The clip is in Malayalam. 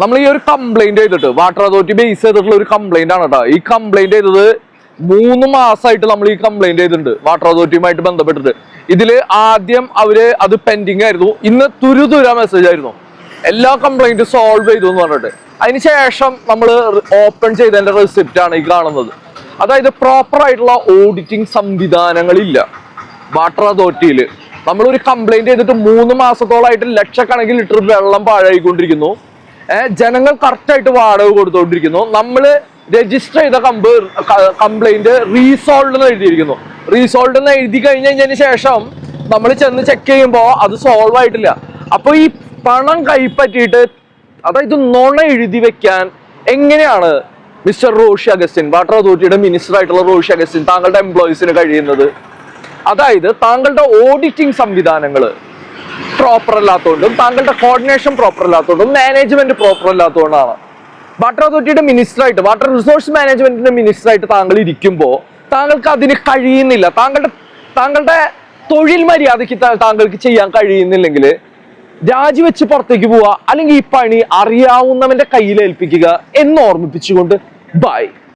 നമ്മൾ ഈ ഒരു കംപ്ലൈന്റ് ചെയ്തിട്ട് വാട്ടർ അതോറിറ്റി ബേസ് ചെയ്തിട്ടുള്ള ഒരു കംപ്ലൈന്റ് ആണ് കേട്ടോ ഈ കംപ്ലൈന്റ് ചെയ്തത് മൂന്ന് മാസമായിട്ട് നമ്മൾ ഈ കംപ്ലൈന്റ് ചെയ്തിട്ടുണ്ട് വാട്ടർ അതോറിറ്റിയുമായിട്ട് ബന്ധപ്പെട്ടിട്ട്. ഇതിൽ ആദ്യം അവർ അത് പെൻഡിങ് ആയിരുന്നു. ഇന്ന് തുരുതുര മെസ്സേജ് ആയിരുന്നു. എല്ലാ കംപ്ലൈന്റും സോൾവ് ചെയ്തു എന്ന് പറഞ്ഞിട്ട്. അതിനുശേഷം നമ്മൾ ഓപ്പൺ ചെയ്തതിന്റെ റെസിപ്റ്റ് ആണ് ഈ കാണുന്നത്. അതായത് പ്രോപ്പർ ആയിട്ടുള്ള ഓഡിറ്റിംഗ് സംവിധാനങ്ങളില്ല വാട്ടർ അതോറിറ്റിയിൽ നമ്മളൊരു കംപ്ലൈന്റ് ചെയ്തിട്ട് മൂന്ന് മാസത്തോളമായിട്ട് ലക്ഷക്കണക്കിന് ലിറ്റർ വെള്ളം പാഴായിക്കൊണ്ടിരിക്കുന്നു. ജനങ്ങൾ കറക്റ്റായിട്ട് വാടക കൊടുത്തുകൊണ്ടിരിക്കുന്നു നമ്മൾ രജിസ്റ്റർ ചെയ്ത കമ്പ് കംപ്ലൈന്റ് റീസോൾവ് എന്ന് എഴുതിയിരിക്കുന്നു. റീസോൾവ് എന്ന് എഴുതി കഴിഞ്ഞ് കഴിഞ്ഞതിന് ശേഷം നമ്മൾ ചെന്ന് ചെക്ക് ചെയ്യുമ്പോൾ അത് സോൾവ് ആയിട്ടില്ല. അപ്പൊ ഈ പണം കൈപ്പറ്റിയിട്ട് അതായത് നുണ എഴുതി വെക്കാൻ എങ്ങനെയാണ് മിസ്റ്റർ റോഷി അഗസ്റ്റിൻ വാട്ടർ അതോറിറ്റിയുടെ മിനിസ്റ്റർ ആയിട്ടുള്ള റോഷി അഗസ്റ്റിൻ താങ്കളുടെ എംപ്ലോയീസിന് കഴിയുന്നത്? അതായത് താങ്കളുടെ ഓഡിറ്റിംഗ് സംവിധാനങ്ങൾ പ്രോപ്പർ അല്ലാത്തതുകൊണ്ടും താങ്കളുടെ കോർഡിനേഷൻ പ്രോപ്പർ അല്ലാത്തതുകൊണ്ടും മാനേജ്മെന്റ് പ്രോപ്പർ അല്ലാത്തതുകൊണ്ടാണ്. വാട്ടർ അതോറിറ്റിയുടെ മിനിസ്റ്റർ ആയിട്ട് വാട്ടർ റിസോഴ്സ് മാനേജ്മെന്റിന്റെ മിനിസ്റ്റർ ആയിട്ട് താങ്കൾ ഇരിക്കുമ്പോൾ താങ്കൾക്ക് അതിന് കഴിയുന്നില്ല. താങ്കളുടെ താങ്കളുടെ തൊഴിൽ മര്യാദയ്ക്ക് താങ്കൾക്ക് ചെയ്യാൻ കഴിയുന്നില്ലെങ്കിൽ രാജിവെച്ച് പുറത്തേക്ക് പോവുക അല്ലെങ്കിൽ ഈ പണി അറിയാവുന്നവന്റെ കയ്യിൽ ഏൽപ്പിക്കുക എന്ന് ഓർമ്മിപ്പിച്ചുകൊണ്ട് ബൈ